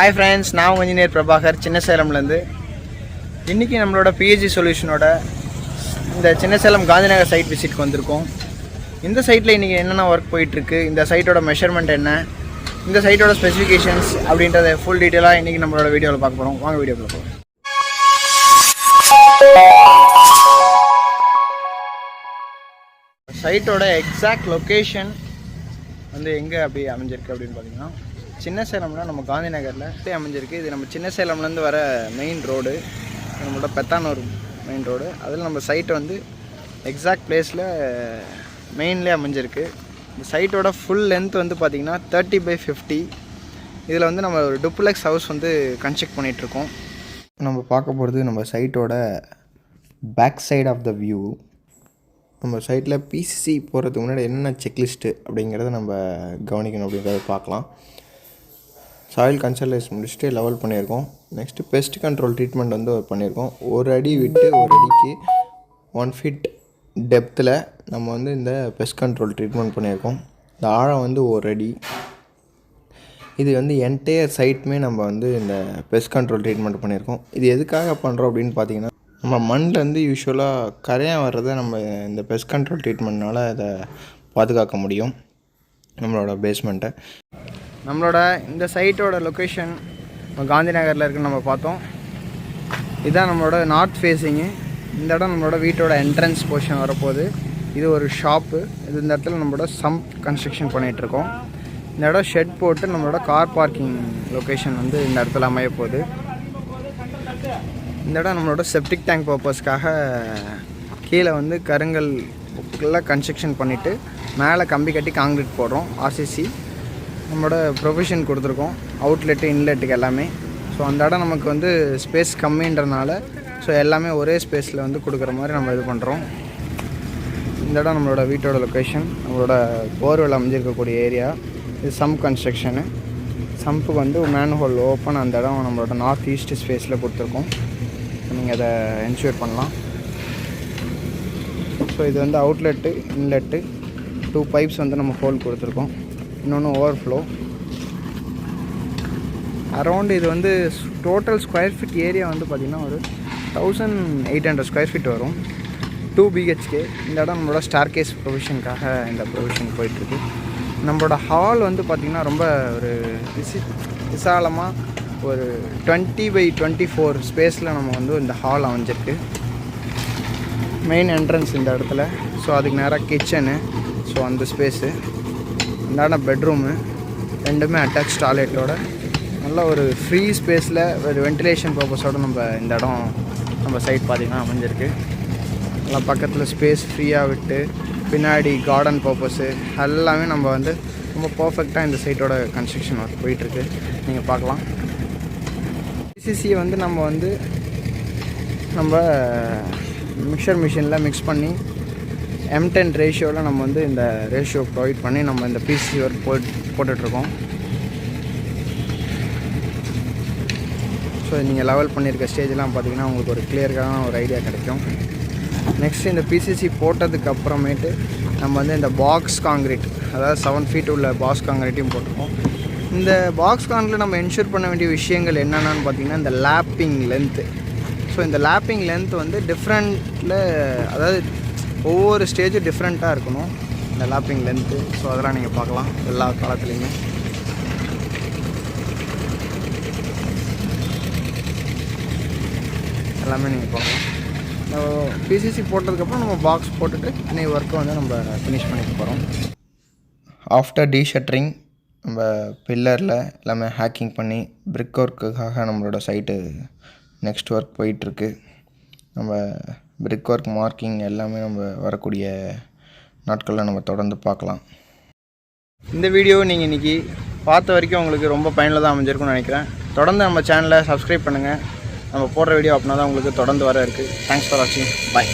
Hi friends நான் உங்கள் engineer Prabhakar சின்ன சேலம்லேருந்து இன்றைக்கி நம்மளோட பிஹெச்சி சொல்யூஷனோட இந்த சின்ன சேலம் காந்திநகர் சைட் விசிட்க்கு வந்திருக்கோம். இந்த சைட்டில் இன்றைக்கி என்னென்ன ஒர்க் போயிட்டுருக்கு இந்த சைட்டோட மெஷர்மெண்ட் என்ன இந்த சைட்டோட ஸ்பெசிஃபிகேஷன்ஸ் அப்படின்றத ஃபுல் டீட்டெயிலாக இன்றைக்கி நம்மளோட வீடியோவில் பார்க்க போகிறோம் வாங்க வீடியோ சைட்டோட எக்ஸாக்ட் லொக்கேஷன் வந்து எங்கே அப்படி அமைஞ்சிருக்கு அப்படின்னு பார்த்தீங்கன்னா சின்ன சேலம்னா நம்ம காந்தி நகரில் அமைஞ்சிருக்கு. இது நம்ம சின்ன சேலம்லேருந்து வர மெயின் ரோடு நம்மளோட பெத்தானூர் மெயின் ரோடு அதில் நம்ம சைட் வந்து எக்ஸாக்ட் பிளேஸில் மெயின்லேயே அமைஞ்சிருக்கு. இந்த சைட்டோட ஃபுல் லென்த் வந்து பார்த்திங்கன்னா தேர்ட்டி பை ஃபிஃப்டி இதில் வந்து நம்ம ஒரு டுப்ளெக்ஸ் ஹவுஸ் வந்து கன்ஸ்ட்ரக்ட் பண்ணிகிட்ருக்கோம் நம்ம பார்க்க போகிறது நம்ம சைட்டோட back side of the view நம்ம சைட்டில் பிசிசி போகிறதுக்கு முன்னாடி என்னென்ன செக்லிஸ்ட்டு அப்படிங்கிறத நம்ம கவனிக்கணும் அப்படிங்கிறத பார்க்கலாம். சாயில் கன்சல்டேஸ் முடிச்சுட்டு லெவல் பண்ணியிருக்கோம். நெக்ஸ்ட்டு பெஸ்ட் கண்ட்ரோல் ட்ரீட்மெண்ட் வந்து பண்ணியிருக்கோம். ஒரு அடி விட்டு ஒரு அடிக்கு ஒன் ஃபீட் டெப்த்தில் நம்ம வந்து இந்த பெஸ்ட் கண்ட்ரோல் ட்ரீட்மெண்ட் பண்ணியிருக்கோம். இந்த ஆழம் வந்து ஒரு அடி. இது வந்து என்டையர் சைட்டுமே நம்ம வந்து இந்த பெஸ்ட் கண்ட்ரோல் ட்ரீட்மெண்ட் பண்ணியிருக்கோம். இது எதுக்காக பண்ணுறோம் அப்படின்னு பார்த்தீங்கன்னா நம்ம மண்ணிலேருந்து யூஸ்வலாக கரையாக வர்றதை நம்ம இந்த பெஸ்ட் கண்ட்ரோல் ட்ரீட்மெண்ட்னால் அதை பாதுகாக்க முடியும். நம்மளோட பேஸ்மெண்ட்டை நம்மளோட இந்த சைட்டோட லொக்கேஷன் காந்தி நகரில் இருக்குன்னு நம்ம பார்த்தோம். இதுதான் நம்மளோட நார்த் ஃபேஸிங்கு இந்த இடம் நம்மளோட வீட்டோட என்ட்ரன்ஸ் போர்ஷன் வரப்போகுது. இது ஒரு ஷாப்பு இது இந்த இடத்துல நம்மளோட சம்ப் கன்ஸ்ட்ரக்ஷன் பண்ணிகிட்ருக்கோம் இந்த இடம் ஷெட் போட்டு நம்மளோட கார் பார்க்கிங் லொக்கேஷன் வந்து இந்த இடத்துல அமைய போகுது. இந்த இடம் நம்மளோட செப்டிக் டேங்க் பர்பஸ்க்காக கீழே வந்து கருங்கல் எல்லாம் கன்ஸ்ட்ரக்ஷன் பண்ணிவிட்டு மேலே கம்பி கட்டி காங்கிரீட் போடுறோம். ஆர்சிசி நம்மளோட ப்ரொவிஷன் கொடுத்துருக்கோம். அவுட்லெட்டு இன்லெட்டுக்கு எல்லாமே. ஸோ அந்த இடம் நமக்கு வந்து ஸ்பேஸ் கம்மின்றனால ஸோ எல்லாமே ஒரே ஸ்பேஸில் வந்து கொடுக்குற மாதிரி நம்ம இது பண்ணுறோம் இந்த இடம் நம்மளோட வீட்டோட லொக்கேஷன் நம்மளோட போர்வெல் அமைஞ்சிருக்கக்கூடிய ஏரியா இது சம்ப் கன்ஸ்ட்ரக்ஷனு சம்புக்கு வந்து மேன் ஹோல் ஓப்பன் அந்த இடம் நம்மளோட நார்த் ஈஸ்ட் ஸ்பேஸில் கொடுத்துருக்கோம். நீங்கள் அதை என்ஷூர் பண்ணலாம். ஸோ இது வந்து அவுட்லெட்டு இன்லெட்டு டூ பைப்ஸ் வந்து நம்ம ஹோல் கொடுத்துருக்கோம். இன்னொன்று ஓவர் ஃப்ளோ அரௌண்ட் இது வந்து டோட்டல் ஸ்கொயர் ஃபீட் ஏரியா வந்து பார்த்திங்கன்னா ஒரு thousand eight hundred square feet வரும். டூ பிஹெச்கே இந்த இடம் நம்மளோட ஸ்டார் கேஸ் ப்ரொவிஷனுக்காக இந்த ப்ரொவிஷன் போயிட்டுருக்கு. நம்மளோட ஹால் வந்து பார்த்திங்கன்னா ரொம்ப ஒரு விசி விசாலமாக ஒரு டுவெண்ட்டி பை டுவெண்ட்டி ஃபோர் ஸ்பேஸில் நம்ம வந்து இந்த ஹால் அமைஞ்சிருக்கு. மெயின் என்ட்ரன்ஸ் இந்த இடத்துல. ஸோ அதுக்கு நேராக கிச்சனு ஸோ அந்த ஸ்பேஸு இந்த இடம் பெட்ரூமு ரெண்டுமே அட்டாச் டாய்லெட்டோட நல்ல ஒரு ஃப்ரீ ஸ்பேஸில் ஒரு வென்டிலேஷன் பர்பஸோடு நம்ம இந்த இடம் நம்ம சைட் பார்த்திங்கன்னா அமைஞ்சிருக்கு. நல்லா பக்கத்தில் ஸ்பேஸ் ஃப்ரீயாக விட்டு பின்னாடி கார்டன் பர்பஸ்ஸு எல்லாமே நம்ம வந்து ரொம்ப பர்ஃபெக்டாக இந்த சைட்டோட கன்ஸ்ட்ரக்ஷன் ஒர்க் போயிட்டுருக்கு. நீங்கள் பார்க்கலாம். பிசிசியை வந்து நம்ம வந்து நம்ம மிக்சர் மிஷினில் மிக்ஸ் பண்ணி எம் டென் ரேஷியோவில் நம்ம வந்து இந்த ரேஷியோ ப்ரொவைட் பண்ணி நம்ம இந்த பிசிசி ஒர்க் போட் போட்டுட்ருக்கோம். ஸோ நீங்கள் லெவல் பண்ணியிருக்க ஸ்டேஜ்லாம் பார்த்தீங்கன்னா உங்களுக்கு ஒரு கிளியர்கான ஒரு ஐடியா கிடைக்கும். நெக்ஸ்ட் இந்த பிசிசி போட்டதுக்கு அப்புறமேட்டு நம்ம வந்து இந்த பாக்ஸ் காங்கிரீட் அதாவது செவன் ஃபீட் உள்ள பாக்ஸ் காங்கிரீட்டையும் போட்டிருக்கோம். இந்த பாக்ஸ் காங்கிரீட்டில் நம்ம என்ஷூர் பண்ண வேண்டிய விஷயங்கள் என்னென்னு பார்த்தீங்கன்னா இந்த லேப்பிங் லென்த்து ஸோ இந்த லேப்பிங் லென்த் வந்து டிஃப்ரெண்ட்டில் அதாவது ஒவ்வொரு ஸ்டேஜும் டிஃப்ரெண்ட்டாக இருக்கணும். இந்த லேப்பிங் லென்த்து ஸோ அதெல்லாம் நீங்கள் பார்க்கலாம் எல்லா காலத்துலேயுமே. எல்லாமே நீங்கள் பார்க்கலாம். பிசிசி போட்டதுக்கப்புறம் நம்ம பாக்ஸ் போட்டுட்டு இன்னைக்கு ஒர்க்கை வந்து நம்ம ஃபினிஷ் பண்ணிக்க போகிறோம் ஆஃப்டர் டீஷட்டரிங் நம்ம பில்லரில் எல்லாமே ஹேக்கிங் பண்ணி பிரிக் ஒர்க்குக்காக நம்மளோட சைட்டு நெக்ஸ்ட் ஒர்க் போயிட்டுருக்கு நம்ம பிரிக் ஒர்க் மார்க்கிங் எல்லாமே நம்ம வரக்கூடிய நாட்களில் நம்ம தொடர்ந்து பார்க்கலாம். இந்த வீடியோ நீங்கள் இன்றைக்கி பார்த்த வரைக்கும் உங்களுக்கு ரொம்ப பயனுள்ளதாக அமைஞ்சிருக்கும்னு நினைக்கிறேன். தொடர்ந்து நம்ம சேனலை சப்ஸ்கிரைப் பண்ணுங்கள் நம்ம போடுற வீடியோ அப்படின்னா தான் உங்களுக்கு தொடர்ந்து வர இருக்குது தேங்க்ஸ் ஃபார் வாட்சிங் பாய்